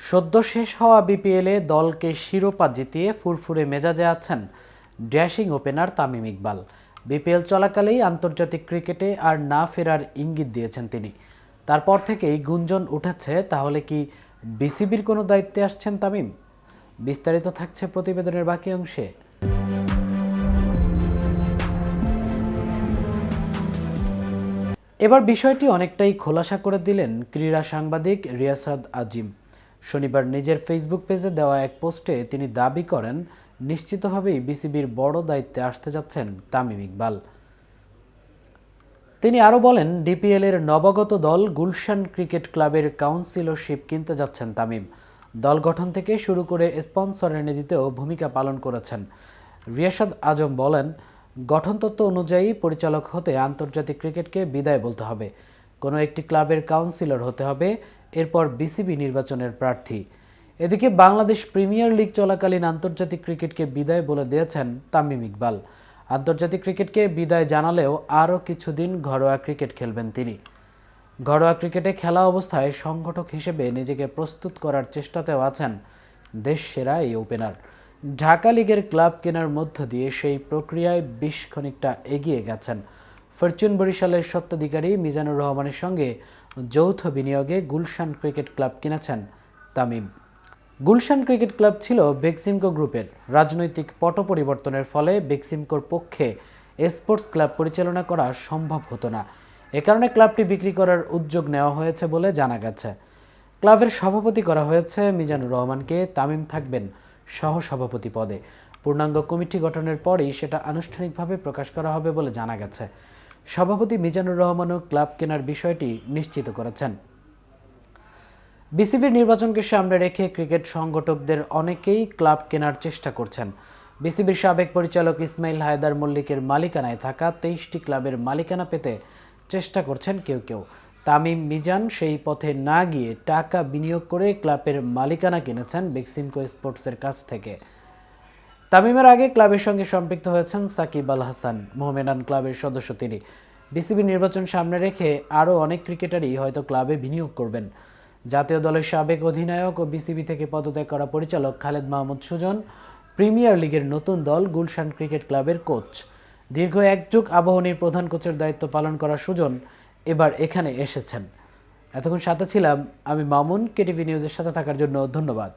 সদ্য শেষ হওয়া বিপিএলে দলকে শিরোপা জিতিয়ে ফুরফুরে মেজাজে আছেন dashing opener Tamim Iqbal. BPL চলাকালেই আন্তর্জাতিক ক্রিকেটে আর না ফেরার ইঙ্গিত দিয়েছেন তিনি। তারপর থেকেই গুঞ্জন উঠেছে, তাহলে কি বিসিবির কোনো দায়িত্বে আসছেন তামিম? বিস্তারিত থাকছে প্রতিবেদনের বাকি অংশে। এবার বিষয়টি অনেকটাই খোলাসা করে দিলেন ক্রীড়া সাংবাদিক রিয়াসাদ আজিম। শনিবার নিজের ফেসবুক পেজে দেওয়া এক পোস্টে তিনি দাবি করেন, নিশ্চিতভাবেই বিসিবির বড় দায়িত্বে আসতে যাচ্ছেন তামিম ইকবাল। তিনি আরও বলেন ডিপিএল এর নবাগত দল গুলশান ক্রিকেট ক্লাবের কাউন্সিলরশিপ কিনতে যাচ্ছেন তামিম। দল গঠন থেকে শুরু করে স্পন্সর এনে দিতেও ভূমিকা পালন করেছেন। রিয়াসাদ আজম বলেন, গঠনতত্ত্ব অনুযায়ী পরিচালক হতে আন্তর্জাতিক ক্রিকেটকে বিদায় বলতে হবে। কোনো একটি ক্লাবের কাউন্সিলর হতে হবে এরপর বিসিবি নির্বাচনের প্রার্থী। এদিকে বাংলাদেশ প্রিমিয়ার লিগ চলাকালীন আন্তর্জাতিক ক্রিকেটকে বিদায় বলে দিয়েছেন তামিম ইকবাল। আন্তর্জাতিক ক্রিকেটকে বিদায় জানালেও আরও কিছুদিন ঘরোয়া ক্রিকেট খেলবেন তিনি। ঘরোয়া ক্রিকেটে খেলা অবস্থায় সংগঠক হিসেবে নিজেকে প্রস্তুত করার চেষ্টাতেও আছেন দেশ সেরা এই ওপেনার। ঢাকা লিগের ক্লাব কেনার মধ্য দিয়ে সেই প্রক্রিয়ায় বেশ খানিকটা এগিয়ে গেছেন। ফরচুন বরিশালের স্বত্বাধিকারী মিজানুর রহমানের সঙ্গে যৌথ বিনিয়োগে গুলশান ক্রিকেট ক্লাব কিনেছেন তামিম। গুলশান ক্রিকেট ক্লাব ছিল বেক্সিমকো গ্রুপের। রাজনৈতিক পট পরিবর্তনের ফলে বেক্সিমকোর পক্ষে স্পোর্টস ক্লাব পরিচালনা করা সম্ভব হতো না। এ কারণে ক্লাবটি বিক্রি করার উদ্যোগ নেওয়া হয়েছে বলে জানা গেছে। ক্লাবের সভাপতি করা হয়েছে মিজানুর রহমানকে। তামিম থাকবেন সহ সভাপতি পদে। পূর্ণাঙ্গ কমিটি গঠনের পরেই সেটা আনুষ্ঠানিকভাবে প্রকাশ করা হবে বলে জানা গেছে। সভাপতি মিজানুর রহমানও ক্লাব কেনার বিষয়টি নিশ্চিত করেছেন। বিসিবির নির্বাচনকে সামনে রেখে ক্রিকেট সংগঠকদের অনেকেই ক্লাব কেনার চেষ্টা করছেন। বিসিবির সাবেক পরিচালক ইসমাইল হায়দার মল্লিকের মালিকানায় থাকা তেইশটি ক্লাবের মালিকানা পেতে চেষ্টা করছেন কেউ কেউ। তামিম মিজান সেই পথে না গিয়ে টাকা বিনিয়োগ করে ক্লাবের মালিকানা কিনেছেন বেক্সিমকো স্পোর্টসের কাছ থেকে। তামিমের আগে ক্লাবের সঙ্গে সম্পৃক্ত হয়েছেন সাকিব আল হাসান, মোহামেডান ক্লাবের সদস্য তিনি। বিসিবি নির্বাচন সামনে রেখে আরও অনেক ক্রিকেটারই হয়তো ক্লাবে বিনিয়োগ করবেন। জাতীয় দলের সাবেক অধিনায়ক ও বিসিবি থেকে পদত্যাগ করা পরিচালক খালেদ মাহমুদ সুজন, প্রিমিয়ার লিগের নতুন দল গুলশান ক্রিকেট ক্লাবের কোচ। দীর্ঘ এক যুগ আবাহনীর প্রধান কোচের দায়িত্ব পালন করা সুজন এবার এখানে এসেছেন। এতক্ষণ সাথে ছিলাম আমি মামুন, কেটিভি নিউজের সাথে থাকার জন্য ধন্যবাদ।